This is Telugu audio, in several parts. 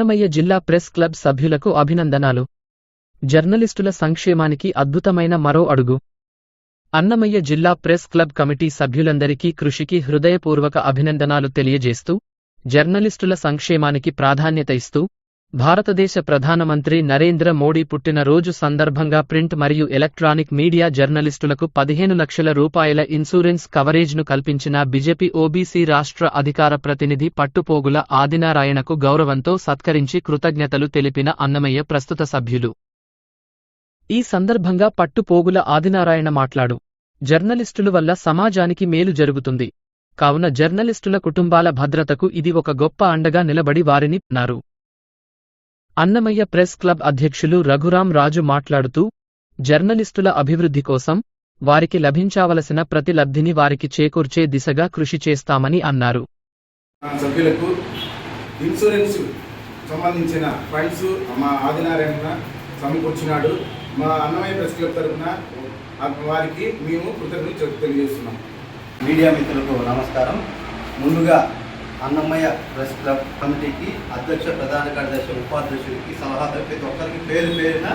అన్నమయ్య జిల్లా ప్రెస్ క్లబ్ సభ్యులకు అభినందనాలు. జర్నలిస్టుల సంక్షేమానికి అద్భుతమైన మరో అడుగు. అన్నమయ్య జిల్లా ప్రెస్ క్లబ్ కమిటీ సభ్యులందరికీ కృషికి హృదయపూర్వక అభినందనాలు తెలియజేస్తూ జర్నలిస్టుల సంక్షేమానికి ప్రాధాన్యత ఇస్తూ భారతదేశ ప్రధానమంత్రి నరేంద్ర మోడీ పుట్టినరోజు సందర్భంగా ప్రింట్ మరియు ఎలక్ట్రానిక్ మీడియా జర్నలిస్టులకు పదిహేను లక్షల రూపాయల ఇన్సూరెన్స్ కవరేజ్ను కల్పించిన బీజేపీ ఓబీసీ రాష్ట్ర అధికార ప్రతినిధి పట్టుపోగుల ఆదినారాయణకు గౌరవంతో సత్కరించి కృతజ్ఞతలు తెలిపిన అన్నమయ్య ప్రస్తుత సభ్యులు. ఈ సందర్భంగా పట్టుపోగుల ఆదినారాయణ మాట్లాడు. జర్నలిస్టులు వల్ల సమాజానికి మేలు జరుగుతుంది. కావున జర్నలిస్టుల కుటుంబాల భద్రతకు ఇది ఒక గొప్ప అండగా నిలబడి వారిని అన్నారు. అన్నమయ్య ప్రెస్ క్లబ్ అధ్యక్షులు రఘురాం రాజు మాట్లాడుతూ జర్నలిస్టుల అభివృద్ధి కోసం వారికి లభించావలసిన ప్రతి లబ్ధిని వారికి చేకూర్చే దిశగా కృషి చేస్తామని అన్నారు. సభ్యులకు ఇన్సూరెన్స్ సంబంధించిన ఫండ్స్ మా ఆదినారాయణ సమకూర్చినాడు. మా అన్నమయ్య ప్రెస్ క్లబ్ తరఫున వారికి మేము కృతజ్ఞతలు తెలియజేస్తున్నాం. మీడియా మిత్రులకు నమస్కారం. ముందుగా అన్నమయ్య ప్రెస్ క్లబ్ కమిటీకి అధ్యక్ష ప్రధాన కార్యదర్శి ఉపాధ్యక్షుడికి సలహాదారు ప్రతి ఒక్కరికి పేరు పేరున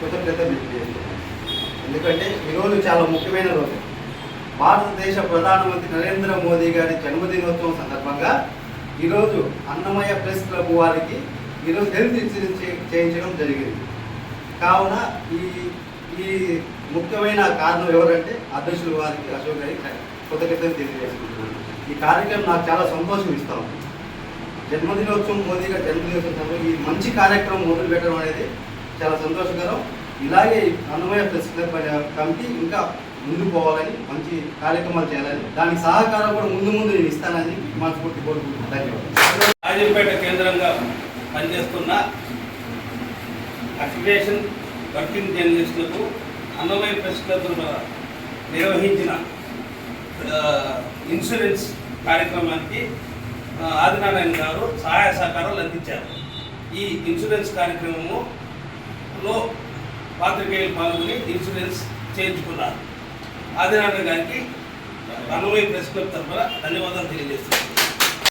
కృతజ్ఞత తెలియజేస్తున్నాం ఎందుకంటే ఈరోజు చాలా ముఖ్యమైన రోజు. భారతదేశ ప్రధానమంత్రి నరేంద్ర మోదీ గారి జన్మదినోత్సవం సందర్భంగా ఈరోజు అన్నమయ్య ప్రెస్ క్లబ్ వారికి ఈరోజు హెల్త్ ఇన్సూరెన్స్ చే- చేయించడం జరిగింది. కావున ఈ ఈ ముఖ్యమైన కారణం ఎవరంటే అధ్యక్షులు వారికి అశోక్ గారికి కృతజ్ఞతలు తెలియజేసుకుంటున్నాను. ఈ కార్యక్రమం నాకు చాలా సంతోషం ఇస్తా ఉంది. జన్మదినోత్సవం మోదీ గారి జన్మదినోత్సవం ఈ మంచి కార్యక్రమం మొదలు పెట్టడం అనేది చాలా సంతోషకరం. ఇలాగే అన్నమయ్య ప్రెస్ క్లబ్ అనే కమిటీ ఇంకా ముందు పోవాలని మంచి కార్యక్రమాలు చేయాలని దానికి సహకారం కూడా ముందు ముందు నేను ఇస్తానని మనస్ఫూర్తి కోరుకుంటున్నాను. ధన్యవాదాలు. రాజంపేట కేంద్రంగా పనిచేస్తున్న అఫిలియేషన్ వర్కింగ్ జర్నలిస్టులకు అన్నమయ్య ప్రెస్ క్లబ్ ద్వారా నిర్వహించిన ఇన్సూరెన్స్ కార్యక్రమానికి ఆదినారాయణ గారు సహాయ సహకారాలు అందించారు. ఈ ఇన్సూరెన్స్ కార్యక్రమములో పాత్రికేయులు పాల్గొని ఇన్సూరెన్స్ చేయించుకున్నారు. ఆదినారాయణ గారికి అన్నమయ్య ప్రెస్ క్లబ్ తరఫున ధన్యవాదాలు తెలియజేస్తున్నాను.